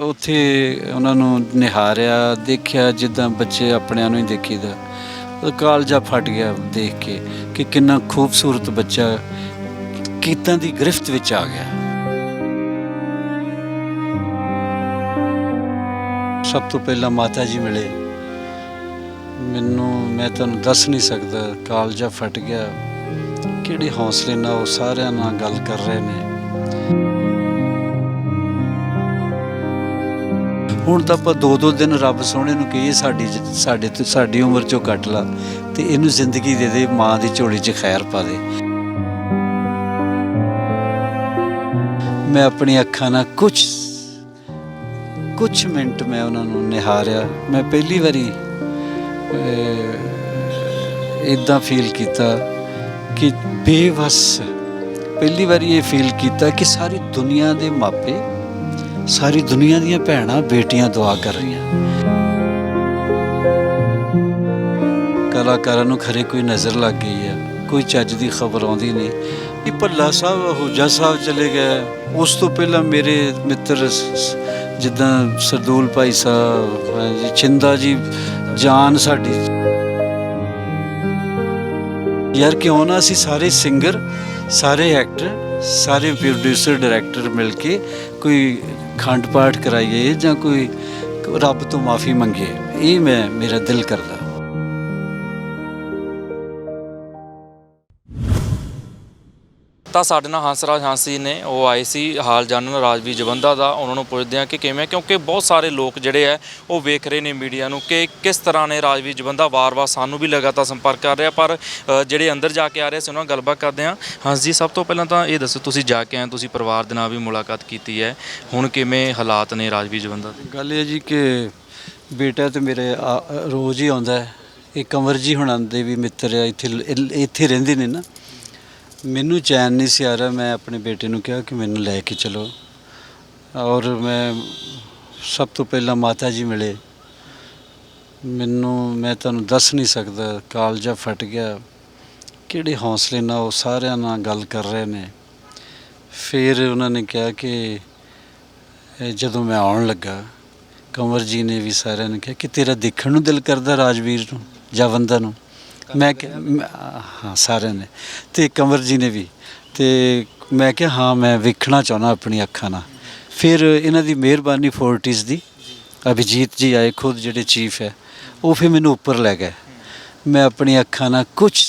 ਉੱਥੇ ਉਹਨਾਂ ਨੂੰ ਨਿਹਾਰਿਆ, ਦੇਖਿਆ, ਜਿੱਦਾਂ ਬੱਚੇ ਆਪਣਿਆਂ ਨੂੰ ਹੀ ਦੇਖੀਦਾ। ਉਹ ਕਾਲਜਾ ਫਟ ਗਿਆ ਦੇਖ ਕੇ ਕਿ ਕਿੰਨਾ ਖੂਬਸੂਰਤ ਬੱਚਾ ਕੀਤਾਂ ਦੀ ਗ੍ਰਿਫਤ ਵਿੱਚ ਆ ਗਿਆ। ਸਭ ਤੋਂ ਪਹਿਲਾਂ ਮਾਤਾ ਜੀ ਮਿਲੇ। ਮੈਨੂੰ, ਮੈਂ ਤੁਹਾਨੂੰ ਦੱਸ ਨਹੀਂ ਸਕਦਾ, ਕਾਲਜਾ ਫਟ ਗਿਆ। ਕਿਹੜੇ ਹੌਸਲੇ ਨਾਲ ਉਹ ਸਾਰਿਆਂ ਨਾਲ ਗੱਲ ਕਰ ਰਹੇ ਨੇ? ਹੁਣ ਤਾਂ ਆਪਾਂ ਦੋ ਦੋ ਦਿਨ ਰੱਬ ਸੋਹਣੇ ਨੂੰ ਕਹੀਏ ਸਾਡੀ ਸਾਡੇ ਤੋਂ ਸਾਡੀ ਉਮਰ ਚੋਂ ਕੱਟ ਲਾ ਤੇ ਇਹਨੂੰ ਜ਼ਿੰਦਗੀ ਦੇ ਦੇ, ਮਾਂ ਦੀ ਝੋਲੀ 'ਚ ਖੈਰ ਪਾ ਦੇ। ਮੈਂ ਆਪਣੀ ਅੱਖਾਂ ਨਾਲ ਕੁਝ ਕੁਝ ਮਿੰਟ ਮੈਂ ਉਹਨਾਂ ਨੂੰ ਨਿਹਾਰਿਆ। ਮੈਂ ਪਹਿਲੀ ਵਾਰੀ ਇਦਾਂ ਫੀਲ ਕੀਤਾ ਕਿ ਬੇਵਸ। ਪਹਿਲੀ ਵਾਰੀ ਇਹ ਫੀਲ ਕੀਤਾ ਕਿ ਸਾਰੀ ਦੁਨੀਆ ਦੇ ਮਾਪੇ ਸਾਰੀ ਦੁਨੀਆ ਦੀਆਂ ਭੈਣਾਂ ਬੇਟੀਆਂ ਦੁਆ ਕਰ ਰਹੀਆਂ। ਕਲਾਕਾਰਾਂ ਨੂੰ ਖਰੇ ਕੋਈ ਨਜ਼ਰ ਲੱਗ ਗਈ ਹੈ ਕੋਈ ਚੱਜ ਦੀ ਖਬਰ ਆਉਂਦੀ ਨਹੀਂ। ਇਹ ਭੱਲਾ ਸਾਹਿਬ ਹੁਜਾ ਸਾਹਿਬ ਚਲੇ ਗਏ। ਉਸ ਤੋਂ ਪਹਿਲਾਂ ਮੇਰੇ ਮਿੱਤਰ ਜਿੱਦਾਂ ਸਰਦੂਲ ਭਾਈ ਸਾਹਿਬ ਹਾਂਜੀ, ਚਿੰਦਾ ਜੀ ਜਾਨ ਸਾਡੀ। ਯਾਰ ਕਿਉਂ ਨਾ ਅਸੀਂ ਸਾਰੇ ਸਿੰਗਰ ਸਾਰੇ ਐਕਟਰ ਸਾਰੇ ਪ੍ਰੋਡਿਊਸਰ ਡਾਇਰੈਕਟਰ ਮਿਲ ਕੇ ਕੋਈ ਖੰਡ ਪਾਠ ਕਰਾਈਏ ਜਾਂ ਕੋਈ ਰੱਬ ਤੋਂ ਮਾਫੀ ਮੰਗੀਏ, ਇਹ ਮੈਂ, ਮੇਰਾ ਦਿਲ ਕਰਦਾ। ਤਾਂ ਸਾਡੇ ਨਾਲ ਹੰਸਰਾਜ ਹਾਂਸੀ ਨੇ ਉਹ ਆਏ ਸੀ ਹਾਲ ਜਾਣਨ ਰਾਜਵੀਰ ਜਵੰਦਾ ਦਾ ਉਹਨਾਂ ਨੂੰ ਪੁੱਛਦੇ ਆ ਕਿ ਕਿਵੇਂ ਕਿਉਂਕਿ ਬਹੁਤ ਸਾਰੇ ਲੋਕ ਜਿਹੜੇ ਆ ਉਹ ਵੇਖ ਰਹੇ ਨੇ ਮੀਡੀਆ ਨੂੰ ਕਿ ਕਿਸ ਤਰ੍ਹਾਂ ਨੇ ਰਾਜਵੀਰ ਜਵੰਦਾ ਵਾਰ-ਵਾਰ ਸਾਨੂੰ ਵੀ ਲਗਾਤਾਰ ਸੰਪਰਕ ਕਰ ਰਿਹਾ ਪਰ ਅ, ਜਿਹੜੇ ਅੰਦਰ ਜਾ ਕੇ ਆ ਰਹੇ ਸੀ ਉਹਨਾਂ ਨਾਲ ਗੱਲਬਾਤ ਕਰਦੇ ਆ ਹੰਸ ਜੀ ਸਭ ਤੋਂ ਪਹਿਲਾਂ ਤਾਂ ਇਹ ਦੱਸੋ ਤੁਸੀਂ ਜਾ ਕੇ ਆਏ ਤੁਸੀਂ ਪਰਿਵਾਰ ਦੇ ਨਾਲ ਵੀ ਮੁਲਾਕਾਤ ਕੀਤੀ ਹੈ। ਹੁਣ ਕਿਵੇਂ ਹਾਲਾਤ ਨੇ ਰਾਜਵੀਰ ਜਵੰਦਾ ਦੇ? ਗੱਲ ਇਹ ਜੀ ਕਿ ਬੇਟਾ ਤੇ ਮੇਰੇ ਆ- ਰੋਜ਼ ਹੀ ਆਉਂਦਾ ਹੈ। ਇਹ ਕੰਵਰ ਜੀ ਹੁਣਾਂ ਦੇ ਵੀ ਮਿੱਤਰ ਆ ਇੱਥੇ ਲ- ਇੱਥੇ ਰਹਿੰਦੇ ਨੇ ਨਾ। ਮੈਨੂੰ ਚੈਨ ਨਹੀਂ ਸੀ ਆ ਰਿਹਾ, ਮੈਂ ਆਪਣੇ ਬੇਟੇ ਨੂੰ ਕਿਹਾ ਕਿ ਮੈਨੂੰ ਲੈ ਕੇ ਚਲੋ। ਔਰ ਮੈਂ ਸਭ ਤੋਂ ਪਹਿਲਾਂ ਮਾਤਾ ਜੀ ਮਿਲੇ। ਮੈਨੂੰ, ਮੈਂ ਤੁਹਾਨੂੰ ਦੱਸ ਨਹੀਂ ਸਕਦਾ ਕਾਲਜਾ ਫਟ ਗਿਆ। ਕਿਹੜੇ ਹੌਸਲੇ ਨਾਲ ਉਹ ਸਾਰਿਆਂ ਨਾਲ ਗੱਲ ਕਰ ਰਹੇ ਨੇ। ਫਿਰ ਉਹਨਾਂ ਨੇ ਕਿਹਾ ਕਿ ਜਦੋਂ ਮੈਂ ਆਉਣ ਲੱਗਾ, ਕੰਵਰ ਜੀ ਨੇ ਵੀ ਸਾਰਿਆਂ ਨੇ ਕਿਹਾ ਕਿ ਤੇਰਾ ਦੇਖਣ ਨੂੰ ਦਿਲ ਕਰਦਾ ਰਾਜਵੀਰ ਨੂੰ ਜਵੰਦਾ ਨੂੰ। ਮੈਂ ਕਿਹਾ ਮੈਂ- ਹਾਂ ਸਾਰਿਆਂ ਨੇ। ਤੇ ਕੰਵਰ ਜੀ ਨੇ ਵੀ। ਤੇ ਮੈਂ ਕਿਹਾ ਹਾਂ ਮੈਂ ਵੇਖਣਾ ਚਾਹੁੰਦਾ ਆਪਣੀ ਅੱਖਾਂ ਨਾਲ। ਫਿਰ ਇਹਨਾਂ ਦੀ ਮਿਹਰਬਾਨੀ ਫੋਰਟਿਸ ਦੀ। ਅਭਿਜੀਤ ਜੀ ਆਏ ਖੁਦ ਜਿਹੜੇ ਚੀਫ ਹੈ ਉਹ ਫਿਰ ਮੈਨੂੰ ਉੱਪਰ ਲੈ ਗਏ। ਮੈਂ ਆਪਣੀ ਅੱਖਾਂ ਨਾਲ ਕੁਝ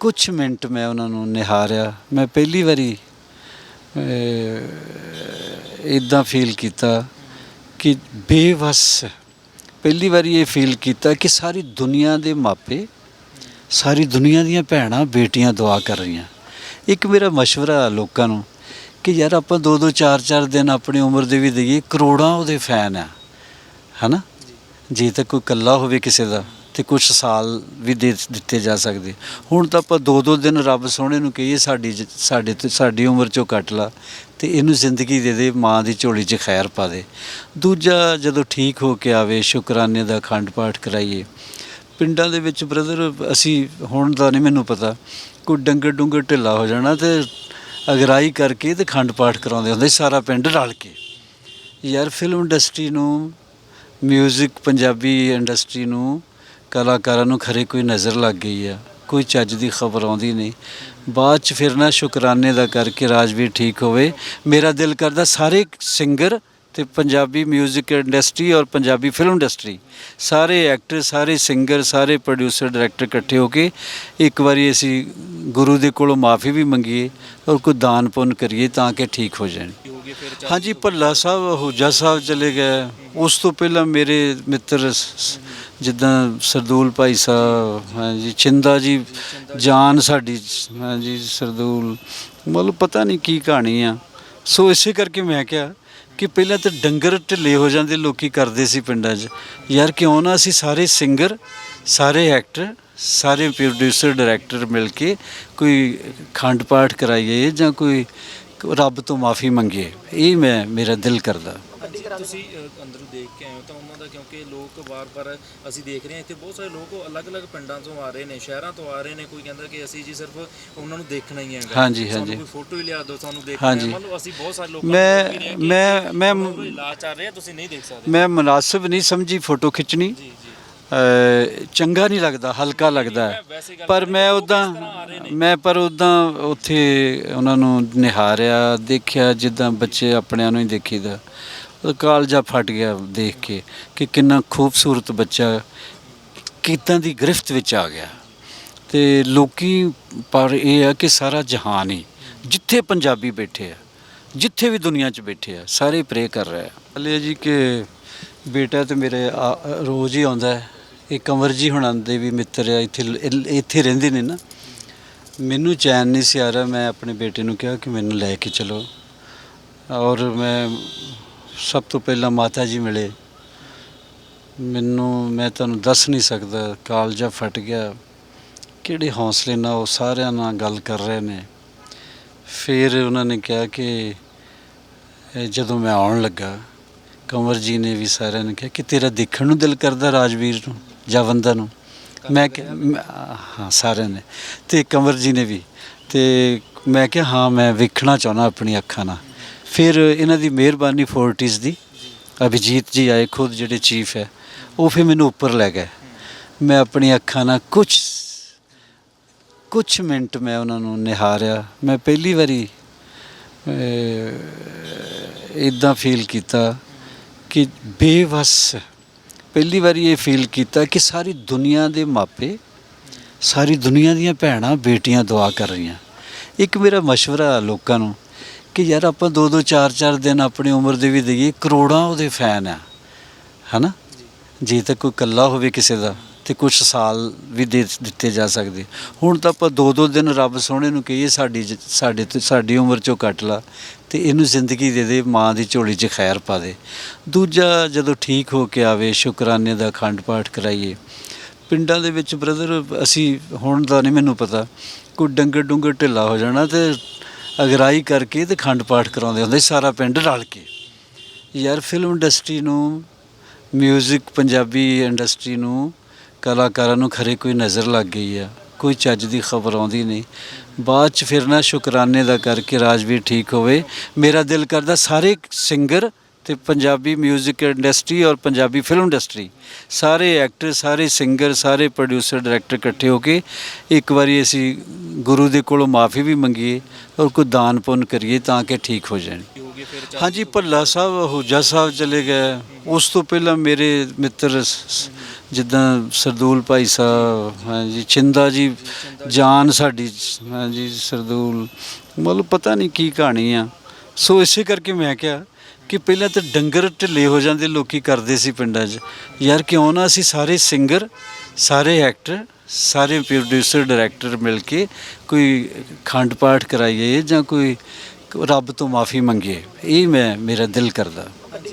ਕੁਝ ਮਿੰਟ ਮੈਂ ਉਹਨਾਂ ਨੂੰ ਨਿਹਾਰਿਆ। ਮੈਂ ਪਹਿਲੀ ਵਾਰੀ ਇਦਾਂ ਫੀਲ ਕੀਤਾ ਕਿ ਬੇਵਸ ਪਹਿਲੀ ਵਾਰੀ ਇਹ ਫੀਲ ਕੀਤਾ ਕਿ ਸਾਰੀ ਦੁਨੀਆ ਦੇ ਮਾਪੇ ਸਾਰੀ ਦੁਨੀਆ ਦੀਆਂ ਭੈਣਾਂ ਬੇਟੀਆਂ ਦੁਆ ਕਰ ਰਹੀਆਂ। ਇੱਕ ਮੇਰਾ مشਵਰਾ ਲੋਕਾਂ ਨੂੰ ਕਿ ਯਾਰ ਆਪਾਂ ਦੋ ਦੋ ਚਾਰ ਚਾਰ ਦਿਨ ਆਪਣੀ ਉਮਰ ਦੇ ਵੀ ਦਈਏ ਕਰੋੜਾਂ ਉਹਦੇ ਫੈਨ ਆ। ਹਨਾ? ਜੇ। ਤਾਂ ਕੋਈ ਕੱਲਾ ਹੋਵੇ ਕਿਸੇ ਦਾ। ਤੇ ਕੁਝ ਸਾਲ ਵੀ ਦੇ ਦਿੱਤੇ ਜਾ ਸਕਦੇ। ਹੁਣ ਤਾਂ ਆਪਾਂ ਦੋ ਦੋ ਦਿਨ ਰੱਬ ਸੋਹਣੇ ਨੂੰ ਕਹੀਏ ਸਾਡੀ ਜ- ਸਾਡੇ ਤੋਂ, ਸਾਡੀ ਉਮਰ ਚੋਂ ਕੱਟ ਲਾ ਤੇ ਇਹਨੂੰ ਜ਼ਿੰਦਗੀ ਦੇ ਦੇ, ਮਾਂ ਦੀ ਝੋਲੀ 'ਚ ਖੈਰ ਪਾ ਦੇ। ਦੂਜਾ ਜਦੋਂ ਠੀਕ ਹੋ ਕੇ ਆਵੇ, ਸ਼ੁਕਰਾਨੇ ਦਾ ਖੰਡ ਪਾਠ ਕਰਾਈਏ। ਪਿੰਡਾਂ ਦੇ ਵਿੱਚ ਬ੍ਰਦਰ, ਅਸੀਂ ਹੁਣ ਦਾ ਨਹੀਂ ਮੈਨੂੰ ਪਤਾ, ਕੋਈ ਡੰਗਰ ਡੁੰਗਰ ਢਿੱਲਾ ਹੋ ਜਾਣਾ ਤੇ ਅਗਰਾਈ ਕਰਕੇ ਤੇ ਖੰਡ ਪਾਠ ਕਰਾਉਂਦੇ ਹੁੰਦੇ ਸੀ ਸਾਰਾ ਪਿੰਡ ਰਲ ਕੇ। ਯਾਰ ਫਿਲਮ ਇੰਡਸਟਰੀ ਨੂੰ ਮਿਊਜ਼ਿਕ ਪੰਜਾਬੀ ਇੰਡਸਟਰੀ ਨੂੰ ਕਲਾਕਾਰਾਂ ਨੂੰ ਖਰੇ ਕੋਈ ਨਜ਼ਰ ਲੱਗ ਗਈ ਆ, ਕੋਈ ਚੱਜ ਦੀ ਖਬਰ ਆਉਂਦੀ ਨਹੀਂ। ਬਾਅਦ ਚ ਫਿਰ ਨਾ ਸ਼ੁਕਰਾਨੇ ਦਾ ਕਰਕੇ ਰਾਜਵੀਰ ਠੀਕ ਹੋਵੇ। ਮੇਰਾ ਦਿਲ ਕਰਦਾ ਸਾਰੇ ਸਿੰਗਰ ਤੇ ਪੰਜਾਬੀ 뮤직 ਇੰਡਸਟਰੀ ਔਰ ਪੰਜਾਬੀ ਫਿਲਮ ਇੰਡਸਟਰੀ ਸਾਰੇ ਐਕਟਰ ਸਾਰੇ ਸਿੰਗਰ ਸਾਰੇ ਪ੍ਰੋਡਿਊਸਰ ਡਾਇਰੈਕਟਰ ਇਕੱਠੇ ਹੋ ਕੇ ਇੱਕ ਵਾਰੀ ਅਸੀਂ ਗੁਰੂ ਦੇ ਕੋਲੋਂ ਮਾਫੀ ਵੀ ਮੰਗੀਏ ਔਰ ਕੋਈ ਦਾਨ ਪੁੰਨ ਕਰੀਏ ਤਾਂ ਕਿ ਠੀਕ ਹੋ ਜਾਣ। ਹਾਂਜੀ, ਭੱਲਾ ਸਾਹਿਬ ਹੁਜਾ ਸਾਹਿਬ ਚਲੇ ਗਏ। ਉਸ ਤੋਂ ਪਹਿਲਾਂ ਮੇਰੇ ਮਿੱਤਰ ਜਿੱਦਾਂ ਸਰਦੂਲ ਭਾਈ ਸਾਹਿਬ ਹਾਂਜੀ ਚਿੰਦਾ ਜੀ, ਜਾਨ ਸਾਡੀ ਹਾਂਜੀ ਸਰਦੂਲ। ਮਤਲਬ ਪਤਾ ਨਹੀਂ ਕੀ ਕਹਾਣੀ ਆ। ਸੋ ਇਸੇ ਕਰਕੇ ਮੈਂ ਕਿਹਾ ਕਿ ਪਹਿਲਾਂ ਤਾਂ ਡੰਗਰ ਢਿੱਲੇ ਹੋ ਜਾਂਦੇ, ਲੋਕੀ ਕਰਦੇ ਸੀ ਪਿੰਡਾਂ 'ਚ। ਯਾਰ ਕਿਉਂ ਨਾ ਅਸੀਂ ਸਾਰੇ ਸਿੰਗਰ, ਸਾਰੇ ਐਕਟਰ, ਸਾਰੇ ਪ੍ਰੋਡਿਊਸਰ ਡਾਇਰੈਕਟਰ ਮਿਲ ਕੇ ਕੋਈ ਖੰਡ ਪਾਠ ਕਰਾਈਏ ਜਾਂ ਕੋਈ ਰੱਬ ਤੋਂ ਮਾਫੀ ਮੰਗੀਏ। ਇਹ ਮੈਂ, ਮੇਰਾ ਦਿਲ ਕਰਦਾ। ਸਾਡੀ ਕਰਾ ਤੁਸੀਂ ਅ, ਅੰਦਰੋਂ ਦੇਖ ਕੇ ਆਏ ਤਾਂ ਉਹਨਾਂ ਦਾ ਕਿਉਂਕਿ ਲੋਕ ਵਾਰ-ਵਾਰ ਅਸੀਂ ਦੇਖ ਰਹੇ ਹਾਂ ਇੱਥੇ ਬਹੁਤ ਸਾਰੇ ਲੋਕ ਅਲੱਗ-ਅਲੱਗ ਪਿੰਡਾਂ ਤੋਂ ਆ ਰਹੇ ਨੇ ਸ਼ਹਿਰਾਂ ਤੋਂ ਆ ਰਹੇ ਨੇ ਕੋਈ ਕਹਿੰਦਾ ਕਿ ਅਸੀਂ ਜੀ ਸਿਰਫ ਉਹਨਾਂ ਨੂੰ ਦੇਖਣਾ ਹੀ ਹੈਗਾ। ਸਾਨੂੰ ਕੋਈ ਫੋਟੋ ਹੀ ਲਿਆ ਦਿਓ ਸਾਨੂੰ ਦੇਖਣਾ ਹੈ ਹਾਂਜੀ। ਮਤਲਬ ਅਸੀਂ ਬਹੁਤ ਸਾਰੇ ਲੋਕਾਂ ਮੈਂ- ਦੇਖ ਰਹੇ ਮੈਂ- ਮੈਂ- ਉਹਨਾਂ ਨੂੰ ਇਲਾਜ ਤੁਸੀਂ ਨਹੀਂ ਦੇਖ ਸਕਦੇ। ਮੈਂ ਮناسب ਨਹੀਂ ਸਮਝੀ ਫੋਟੋ ਖਿੱਚਣੀ। ਜੀ ਜੀ। ਚੰਗਾ ਨਹੀਂ ਲੱਗਦਾ ਹਲਕਾ ਲੱਗਦਾ। ਪਰ ਮੈਂ ਉਦਾਂ ਮੈਂ ਪਰ ਉਦਾਂ ਉੱਥੇ ਉਹਨਾਂ ਨੂੰ ਨਿਹਾਰਿਆ ਦੇਖਿਆ ਜਿੱਦਾਂ ਬੱਚੇ ਆਪਣਿਆਂ ਨੂੰ ਹੀ ਦੇਖੀਦਾ। ਕਾਲਜਾ ਫਟ ਗਿਆ ਦੇਖ ਕੇ ਕਿ ਕਿੰਨਾ ਖੂਬਸੂਰਤ ਬੱਚਾ ਕਿੱਦਾਂ ਦੀ ਗ੍ਰਿਫਤ ਵਿੱਚ ਆ ਗਿਆ। ਤੇ ਲੋਕੀ ਪਰ ਇਹ ਆ ਕਿ ਸਾਰਾ ਜਹਾਨ ਹੀ ਜਿੱਥੇ ਪੰਜਾਬੀ ਬੈਠੇ ਆ, ਜਿੱਥੇ ਵੀ ਦੁਨੀਆ 'ਚ ਬੈਠੇ ਆ, ਸਾਰੇ ਪ੍ਰੇ ਕਰ ਰਹੇ ਆ। ਹਲੇ ਜੀ ਕਿ ਬੇਟਾ ਤੇ ਮੇਰੇ ਆ- ਰੋਜ਼ ਹੀ ਆਉਂਦਾ ਹੈ। ਇਹ ਕੰਵਰ ਜੀ ਹੁਣਾਂ ਦੇ ਵੀ ਮਿੱਤਰ ਆ, ਇੱਥੇ ਇੱਥੇ ਰਹਿੰਦੇ ਨੇ ਨਾ। ਮੈਨੂੰ ਚੈਨ ਨਹੀਂ ਸੀ ਆ ਰਿਹਾ, ਮੈਂ ਆਪਣੇ ਬੇਟੇ ਨੂੰ ਕਿਹਾ ਕਿ ਮੈਨੂੰ ਲੈ ਕੇ ਚਲੋ। ਔਰ ਮੈਂ ਸਭ ਤੋਂ ਪਹਿਲਾਂ ਮਾਤਾ ਜੀ ਮਿਲੇ। ਮੈਨੂੰ, ਮੈਂ ਤੁਹਾਨੂੰ ਦੱਸ ਨਹੀਂ ਸਕਦਾ ਕਾਲਜਾ ਫਟ ਗਿਆ। ਕਿਹੜੇ ਹੌਸਲੇ ਨਾਲ ਉਹ ਸਾਰਿਆਂ ਨਾਲ ਗੱਲ ਕਰ ਰਹੇ ਨੇ। ਫਿਰ ਉਹਨਾਂ ਨੇ ਕਿਹਾ ਕਿ ਜਦੋਂ ਮੈਂ ਆਉਣ ਲੱਗਾ, ਕੰਵਰ ਜੀ ਨੇ ਵੀ ਸਾਰਿਆਂ ਨੇ ਕਿਹਾ ਕਿ ਤੇਰਾ ਦੇਖਣ ਨੂੰ ਦਿਲ ਕਰਦਾ ਰਾਜਵੀਰ ਨੂੰ, ਜਾਂ ਜਵੰਦਾ ਨੂੰ? ਮੈਂ ਕਿਹਾ, ਮੈਂ- ਹਾਂ, ਸਾਰਿਆਂ ਨੇ। ਤੇ ਕੰਵਰ ਜੀ ਨੇ ਵੀ। ਤੇ ਮੈਂ ਕਿਹਾ, ਹਾਂ, ਮੈਂ ਵੇਖਣਾ ਚਾਹੁੰਦਾ ਆਪਣੀ ਅੱਖਾਂ ਨਾਲ। ਫਿਰ ਇਹਨਾਂ ਦੀ ਮਿਹਰਬਾਨੀ ਫੋਰਟਿਸ ਦੀ ਅਭਿਜੀਤ ਜੀ ਆਏ ਖੁਦ ਜਿਹੜੇ ਚੀਫ ਹੈ ਉਹ ਫਿਰ ਮੈਨੂੰ ਉੱਪਰ ਲੈ ਗਏ ਮੈਂ ਆਪਣੀ ਅੱਖਾਂ ਨਾਲ ਕੁਝ ਕੁਝ ਮਿੰਟ ਮੈਂ ਉਹਨਾਂ ਨੂੰ ਨਿਹਾਰਿਆ ਮੈਂ ਪਹਿਲੀ ਵਾਰੀ ਇਦਾਂ ਫੀਲ ਕੀਤਾ ਕਿ ਬੇਵਸ ਪਹਿਲੀ ਵਾਰੀ ਇਹ ਫੀਲ ਕੀਤਾ ਕਿ ਸਾਰੀ ਦੁਨੀਆ ਦੇ ਮਾਪੇ ਸਾਰੀ ਦੁਨੀਆ ਦੀਆਂ ਭੈਣਾਂ ਬੇਟੀਆਂ ਦੁਆ ਕਰ ਰਹੀਆਂ ਇੱਕ ਮੇਰਾ مشورہ ਲੋਕਾਂ ਨੂੰ ਕਿ ਯਾਰ ਆਪਾਂ ਦੋ ਦੋ ਚਾਰ ਚਾਰ ਦਿਨ ਆਪਣੀ ਉਮਰ ਦੇ ਵੀ ਦਈਏ, ਕਰੋੜਾਂ ਉਹਦੇ ਫੈਨ ਆ। ਹਨਾ? ਜੇ ਤਾਂ ਕੋਈ ਕੱਲਾ ਹੋਵੇ ਕਿਸੇ ਦਾ ਤੇ ਕੁਝ ਸਾਲ ਵੀ ਦੇ ਦਿੱਤੇ ਜਾ ਸਕਦੇ। ਹੁਣ ਤਾਂ ਆਪਾਂ ਦੋ ਦੋ ਦਿਨ ਰੱਬ ਸੋਹਣੇ ਨੂੰ ਕਹੀਏ, ਸਾਡੀ ਜ- ਸਾਡੇ ਤੋਂ, ਸਾਡੀ ਉਮਰ ਚੋਂ ਕੱਟ ਲਾ ਤੇ ਇਹਨੂੰ ਜ਼ਿੰਦਗੀ ਦੇ ਦੇ, ਮਾਂ ਦੀ ਝੋਲੀ 'ਚ ਖੈਰ ਪਾ ਦੇ। ਦੂਜਾ, ਜਦੋਂ ਠੀਕ ਹੋ ਕੇ ਆਵੇ, ਸ਼ੁਕਰਾਨੇ ਦਾ ਅਖੰਡ ਪਾਠ ਕਰਾਈਏ। ਪਿੰਡਾਂ ਦੇ ਵਿੱਚ ਬ੍ਰਦਰ ਅਸੀਂ, ਹੁਣ ਦਾ ਨਹੀਂ ਮੈਨੂੰ ਪਤਾ, ਕੋਈ ਡੰਗਰ ਡੁੰਗਰ ਢਿੱਲਾ ਹੋ ਜਾਣਾ ਤੇ ਅਗਰਾਈ ਕਰਕੇ ਤੇ ਖੰਡ ਪਾਠ ਕਰਾਉਂਦੇ ਹੁੰਦੇ ਸਾਰਾ ਪਿੰਡ ਰਲ ਕੇ। ਯਾਰ ਫਿਲਮ ਇੰਡਸਟਰੀ ਨੂੰ 뮤직 ਪੰਜਾਬੀ ਇੰਡਸਟਰੀ ਨੂੰ, ਕਲਾਕਾਰਾਂ ਨੂੰ ਖਰੇ ਕੋਈ ਨਜ਼ਰ ਲੱਗ ਗਈ ਆ, ਕੋਈ ਚੱਜ ਦੀ ਖਬਰ ਆਉਂਦੀ ਨਹੀਂ। ਬਾਅਦ ਚ ਫਿਰ ਨਾ ਸ਼ੁਕਰਾਨੇ ਦਾ ਕਰਕੇ ਰਾਜਵੀਰ ਠੀਕ ਹੋਵੇ। ਮੇਰਾ ਦਿਲ ਕਰਦਾ ਸਾਰੇ ਸਿੰਗਰ ਤੇ ਪੰਜਾਬੀ 뮤직 ਇੰਡਸਟਰੀ ਔਰ ਪੰਜਾਬੀ ਫਿਲਮ ਇੰਡਸਟਰੀ ਸਾਰੇ ਐਕਟਰ ਸਾਰੇ ਸਿੰਗਰ ਸਾਰੇ ਪ੍ਰੋਡਿਊਸਰ ਡਾਇਰੈਕਟਰ ਇਕੱਠੇ ਹੋ ਕੇ ਇੱਕ ਵਾਰੀ ਅਸੀਂ ਗੁਰੂ ਦੇ ਕੋਲੋਂ ਮਾਫੀ ਵੀ ਮੰਗੀਏ ਔਰ ਕੋਈ ਦਾਨ ਪੁੰਨ ਕਰੀਏ ਤਾਂ ਕਿ ਠੀਕ ਹੋ ਜਾਣ। ਹਾਂਜੀ, ਭੱਲਾ ਸਾਹਿਬ ਹੁਜਾ ਸਾਹਿਬ ਚਲੇ ਗਏ। ਉਸ ਤੋਂ ਪਹਿਲਾਂ ਮੇਰੇ ਮਿੱਤਰ ਜਿੱਦਾਂ ਸਰਦੂਲ ਭਾਈ ਸਾਹਿਬ, ਹਾਂਜੀ ਚਿੰਦਾ ਜੀ, ਜਾਨ ਸਾਡੀ, ਹਾਂਜੀ, ਸਰਦੂਲ। ਮਤਲਬ ਪਤਾ ਨਹੀਂ ਕੀ ਕਹਾਣੀ ਆ। ਸੋ ਇਸੇ ਕਰਕੇ ਮੈਂ ਕਿਹਾ ਕਿ ਪਹਿਲਾਂ ਤਾਂ ਡੰਗਰ ਢਿੱਲੇ ਹੋ ਜਾਂਦੇ, ਲੋਕੀ ਕਰਦੇ ਸੀ ਪਿੰਡਾਂ 'ਚ। ਯਾਰ ਕਿਉਂ ਨਾ ਅਸੀਂ ਸਾਰੇ ਸਿੰਗਰ ਸਾਰੇ ਐਕਟਰ ਸਾਰੇ ਪ੍ਰੋਡਿਊਸਰ ਡਾਇਰੈਕਟਰ ਮਿਲ ਕੇ ਕੋਈ ਖੰਡ ਪਾਠ ਕਰਾਈਏ ਜਾਂ ਕੋਈ ਰੱਬ ਤੋਂ ਮਾਫੀ ਮੰਗੀਏ। ਇਹ ਮੈਂ, ਮੇਰਾ ਦਿਲ ਕਰਦਾ।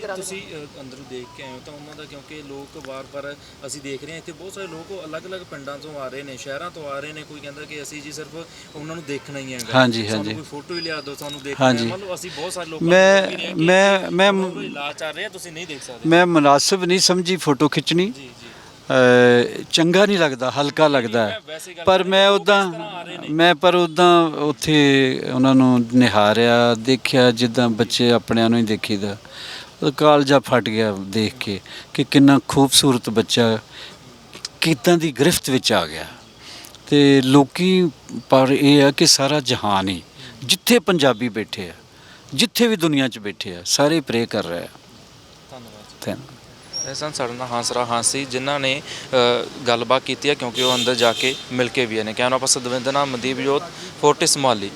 ਤਰ੍ਹਾਂ ਦੇ ਤੁਸੀਂ ਅ, ਦੇਖ ਕੇ ਆਏ ਹੋ ਤਾਂ ਉਹਨਾਂ ਦਾ ਕਿਉਂਕਿ ਲੋਕ ਵਾਰ-ਵਾਰ ਅਸੀਂ ਦੇਖ ਰਹੇ ਹਾਂ ਇੱਥੇ ਬਹੁਤ ਸਾਰੇ ਲੋਕ ਅਲੱਗ-ਅਲੱਗ ਪਿੰਡਾਂ ਤੋਂ ਆ ਰਹੇ ਨੇ ਸ਼ਹਿਰਾਂ ਤੋਂ ਆ ਰਹੇ ਨੇ ਕੋਈ ਕਹਿੰਦਾ ਕਿ ਅਸੀਂ ਜੀ ਸਿਰਫ ਉਹਨਾਂ ਨੂੰ ਦੇਖਣਾ ਹੀ ਹੈਗਾ। ਸਾਨੂੰ ਕੋਈ ਫੋਟੋ ਹੀ ਲਿਆ ਦਿਓ ਸਾਨੂੰ ਦੇਖਣਾ ਹੈ। ਹਾਂਜੀ। ਮਤਲਬ ਅਸੀਂ ਬਹੁਤ ਸਾਰੇ ਲੋਕਾਂ ਦੇਖ ਮੈਂ ਹਾਂ ਕਿ ਮੈਂ ਮੈਂ ਕੋਈ ਇਲਾਜ ਚੱਲ ਰਿਹਾ ਤੁਸੀਂ ਨਹੀਂ ਦੇਖ ਸਕਦੇ। ਮੈਂ ਮناسب ਨਹੀਂ ਸਮਝੀ ਫੋਟੋ ਖਿੱਚਣੀ। ਜੀ ਜੀ। ਚੰਗਾ ਨਹੀਂ ਲੱਗਦਾ ਹਲਕਾ ਲੱਗਦਾ। ਪਰ ਮੈਂ ਉਦਾਂ ਮੈਂ ਪਰ ਉਦਾਂ ਉੱਥੇ ਉਹਨਾਂ ਨੂੰ ਨਿਹਾਰਿਆ ਦੇਖਿਆ ਜਿੱਦਾਂ ਬੱਚੇ ਆਪਣਿਆਂ ਨੂੰ ਹੀ ਦੇਖੀਦਾ। ਕਾਲਜਾ ਫਟ ਗਿਆ ਦੇਖ ਕੇ ਕਿ ਕਿੰਨਾ ਖੂਬਸੂਰਤ ਬੱਚਾ ਕਿੱਦਾਂ ਦੀ ਗ੍ਰਿਫਤ ਵਿੱਚ ਆ ਗਿਆ। ਤੇ ਲੋਕੀ ਪਰ ਇਹ ਆ ਕਿ ਸਾਰਾ ਜਹਾਨ ਹੀ ਜਿੱਥੇ ਪੰਜਾਬੀ ਬੈਠੇ ਆ ਜਿੱਥੇ ਵੀ ਦੁਨੀਆ 'ਚ ਬੈਠੇ ਆ ਸਾਰੇ ਪ੍ਰੇ ਕਰ ਰਹੇ ਆ। ਧੰਨਵਾਦ। ਧੰਨ ਇਹ ਸਨ ਸਾਡੇ ਨਾਲ ਹਾਂਸਰਾ ਹਾਂਸੀ ਜਿਨ੍ਹਾਂ ਨੇ ਗੱਲਬਾਤ ਕੀਤੀ ਹੈ ਕਿਉਂਕਿ ਉਹ ਅੰਦਰ ਜਾ ਕੇ ਮਿਲ ਕੇ ਵੀ ਨੇ। ਕੈਮਰਾ ਪਰਸਨ ਦਵਿੰਦਰ ਨਾਮ ਮਨਦੀਪ ਜੋਤ ਫੋਰਟਿਸ ਮਾਲੀ